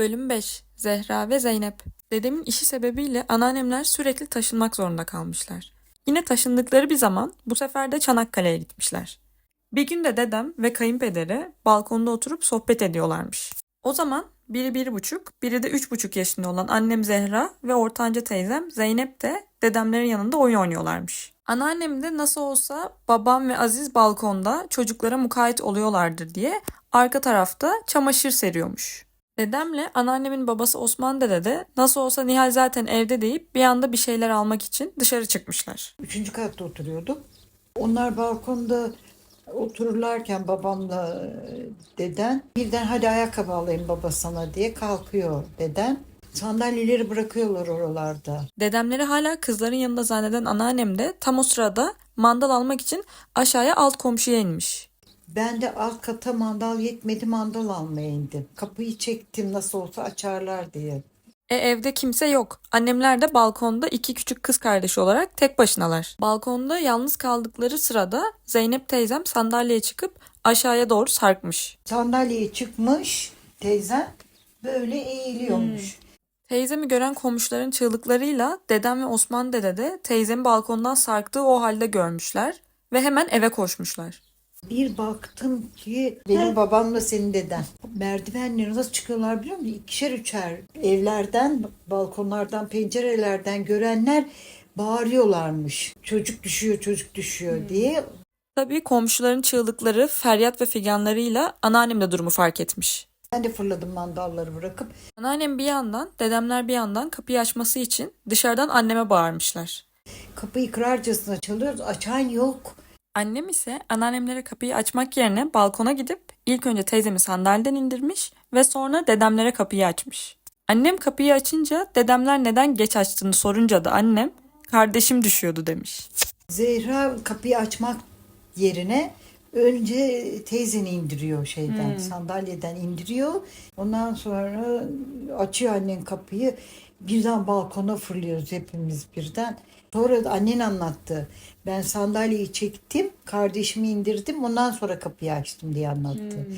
Bölüm 5 Zehra ve Zeynep Dedemin işi sebebiyle anneannemler sürekli taşınmak zorunda kalmışlar. Yine taşındıkları bir zaman bu sefer de Çanakkale'ye gitmişler. Bir gün de dedem ve kayınpederi balkonda oturup sohbet ediyorlarmış. O zaman biri bir buçuk, biri de üç buçuk yaşında olan annem Zehra ve ortanca teyzem Zeynep de dedemlerin yanında oyun oynuyorlarmış. Anneannem de nasıl olsa babam ve Aziz balkonda çocuklara mukayyet oluyorlardır diye arka tarafta çamaşır seriyormuş. Dedemle anneannemin babası Osman dede de nasıl olsa Nihal zaten evde deyip bir anda bir şeyler almak için dışarı çıkmışlar. Üçüncü katta oturuyorduk. Onlar balkonda otururlarken babamla e, deden birden hadi ayakkabı alayım baba sana diye kalkıyor deden. Sandalyeleri bırakıyorlar oralarda. Dedemleri hala kızların yanında zanneden anneannem de tam o sırada mandal almak için aşağıya alt komşuya inmiş. Ben de alt kata mandal yetmedi mandal almaya indim. Kapıyı çektim nasıl olsa açarlar diye. E evde kimse yok. Annemler de balkonda iki küçük kız kardeşi olarak tek başınalar. Balkonda yalnız kaldıkları sırada Zeynep teyzem sandalyeye çıkıp aşağıya doğru sarkmış. Sandalyeye çıkmış teyzem böyle eğiliyormuş. Teyzemi gören komşuların çığlıklarıyla dedem ve Osman dede de teyzemi balkondan sarktığı o halde görmüşler ve hemen eve koşmuşlar. Bir baktım ki benim babamla senin deden. Merdivenleri nasıl çıkıyorlar biliyor musun? İkişer üçer evlerden, balkonlardan, pencerelerden görenler bağırıyorlarmış. Çocuk düşüyor, çocuk düşüyor diye. Tabii komşuların çığlıkları, feryat ve figanlarıyla anneannem de durumu fark etmiş. Ben de fırladım mandalları bırakıp. Anneannem bir yandan, dedemler bir yandan kapıyı açması için dışarıdan anneme bağırmışlar. Kapıyı kırarcasına çalıyoruz. Açan yok. Annem ise anneannemlere kapıyı açmak yerine balkona gidip ilk önce teyzemi sandalyeden indirmiş ve sonra dedemlere kapıyı açmış. Annem kapıyı açınca dedemler neden geç açtığını sorunca da annem kardeşim düşüyordu demiş. Zehra kapıyı açmak yerine önce teyzeni indiriyor şeyden sandalyeden indiriyor. Ondan sonra açıyor annen kapıyı. Birden balkona fırlıyoruz hepimiz birden. Sonra da annen anlattı. Ben sandalyeyi çektim, kardeşimi indirdim. Ondan sonra kapıyı açtım diye anlattı.